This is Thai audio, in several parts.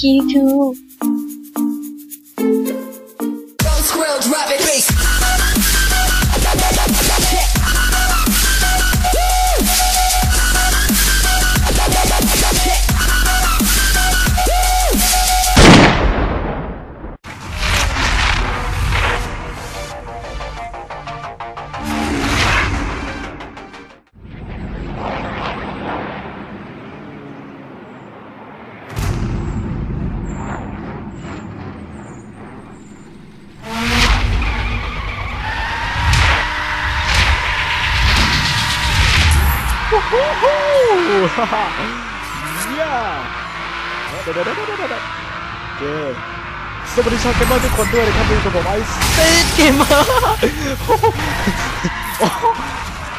see you too. เย้เดี๋ยวเดี๋ยวเดี๋ยวเดี๋ยวเดี๋ยวโอเคสวัสดีชาวเกมเมอร์ทุกคนด้วยนะครับอยู่กับผมไอซีเกมเมอร์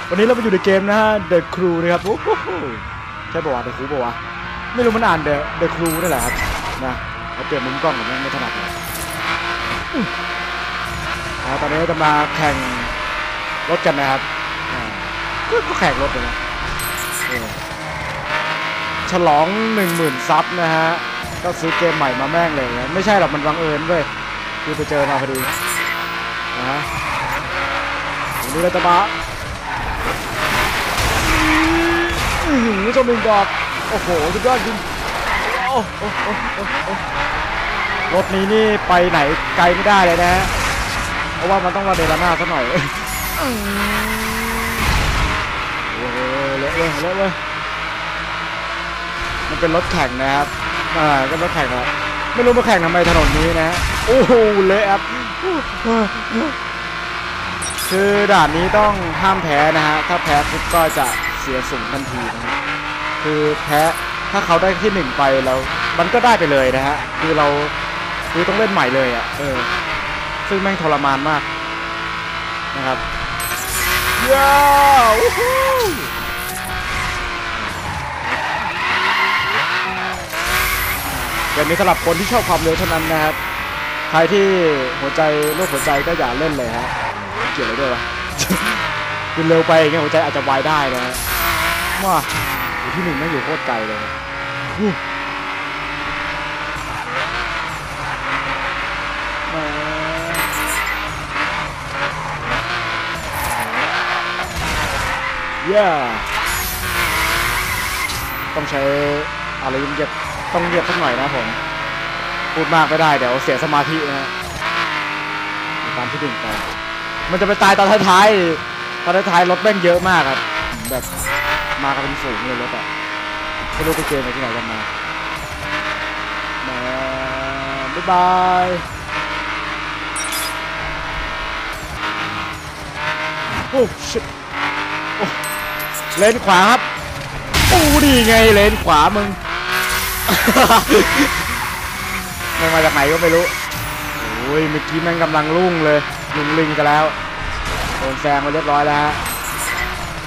วันนี้เรามาอยู่ในเกมนะฮะ The Crew นะครับใช่ป่าวะ The Crew ป่าวะไม่รู้มันอ่าน The The Crew นี่แหละครับนะเราเปลี่ยนมุมกล้องผมไม่ถนัดเลยตอนนี้จะมาแข่งรถกันนะครับก็แข่งรถเลยนะ ฉลองหนึ่งหมื่นซับนะฮะ ก็ซื้อเกมใหม่มาแม่งเลยนะไม่ใช่หรอกมันบังเอิญเว้ยคือไปเจอมาพอดีนะฮะวันนี้เราจะอือหือเจ้าหนึ่งดอกโอ้โหสุดยอดจริงรถนี้นี่ไปไหนไกลไม่ได้เลยนะ เพราะว่ามันต้องระเดระนาดซะหน่อย เละเลยเละเลย มันเป็นรถแข่งนะครับ อ่า ก็รถแข่งครับไม่รู้มาแข่งทำไมถนนนี้นะฮะ โอ้โหเละครับ คือด่านนี้ต้องห้ามแพ้นะฮะ ถ้าแพ้ปุ๊บก็จะเสียสูงทันทีนะฮะ คือแพ้ถ้าเขาได้ที่หนึ่งไปแล้วมันก็ได้ไปเลยนะฮะ คือเราคือต้องเล่นใหม่เลยอะ เออ ซึ่งแม่งทรมานมากนะครับย้าว เกมนี้สำหรับคนที่ชอบความเร็วเท่านั้นนะครับ ใครที่หัวใจโรคหัวใจก็อย่าเล่นเลยฮะเกี่ยวอะไรด้วยวะคือเร็วไปอย่างเงี้ยหัวใจอาจจะวายได้นะฮะว่าอยู่ที่หนึ่งไม่อยู่โคตรไกลเลยนะอู้แหมเย้ต้องใช้อะไรยิ่งเย็บ ต้องเยียบสักหน่อยนะผม พูดมากไม่ได้เดี๋ยวเสียสมาธินะฮะตามที่ดึงไปมันจะไปตายตอนท้ายๆตอนท้ายๆรถแม่งเยอะมากครับแบบมากันเป็นฝูงเลยรถอะไม่รู้ไปเจอมาที่ไหนกันมาแหมบ๊ายบายโอ้ชิบเลนขวาครับโอ้ดีไงเลนขวามึง ม่งมาจากไหนก็ไม่รู้โอ้ยเมื่อกี้แม่งกำลังรุ่งเลยลุงลิงกันแล้วโดนแซงมาเรียบร้อยแล้วฮะ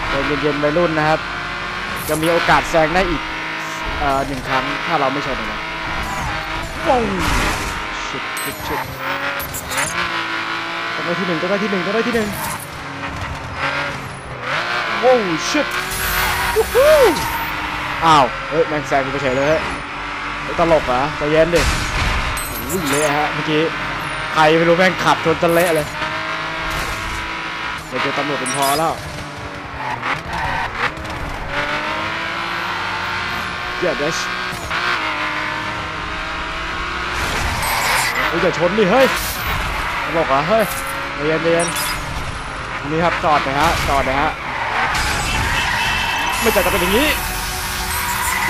โดนเย็นๆไปรุ่นนะครับ จะมีโอกาสแซงได้อีกเอ่อหนึ่งครั้งถ้าเราไม่ชนนะว้าวชิดชิดชิดต้องได้ที่หนึ่งต้องได้ที่หนึ่งต้องได้ที่หนึ่งว้าวชิดวู้ฮู้อ้าวเฮ้ยแม่งแซงกูไปเฉยเลยเฮ้ยไอ้ ตลกเหรอใจเย็นดิโอ้ยเละฮะเมื่อกี้ใครไม่รู้แม่งขับชนจะเละเลยเดี๋ยวเจอตำรวจเป็นพอแล้วเจ๊เดชเฮ้ยอย่าชนดิเฮ้ยตลกเหรอเฮ้ยใจเย็นใจเย็นนี่ครับจอดหนะฮะจอดหนะฮะไม่จอดจะเป็นอย่างนี้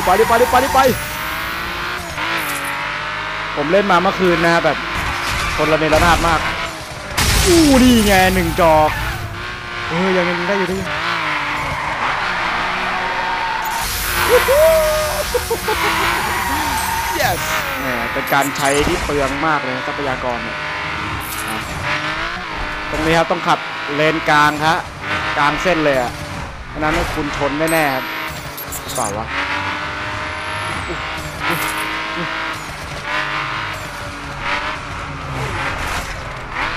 ไปรีบไปรีบไปรีบไป ผมเล่นมาเมื่อคืนนะฮะแบบคนละเนระนาดมาก อู้ดีไงหนึ่งจอกเออยังยังได้อยู่ดิ yes แหมเป็นการใช้ที่เปลืองมากเลยทรัพยากรเนี่ยอะตรงนี้ครับต้องขับเลนกลางครับกลางเส้นเลยอะเพราะฉะนั้นคุณชนแน่ๆครับเปล่าวะ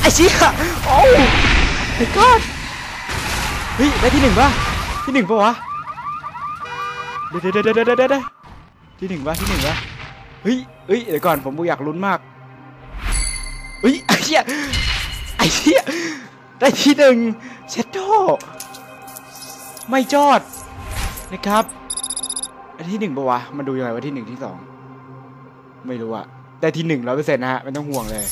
ไอ้เชี่ะโอ้ยไอ้กอดเฮ้ยได้ที่หนึ่งป่ะที่หนึ่งปะวะเดี๋ยวเดี๋ยวเดี๋ยวเดี๋ที่หนึ่งปะที่หนึ่งปะเฮ้ยเฮ้ยเดี๋ยวก่อนผมอยากลุ้นมากเฮ้ยไอ้เชี่ยไอ้เชี่ยได้ที่หนึ่งเชดโดไม่จอดนะครับอัที่หนึ่งปะวะมันดูยังไงว่าที่หนึ่งที่สองไม่รู้อะได้ที่หนึ่งร้อยเปร็นนะฮะไม่ต้องห่วงเลย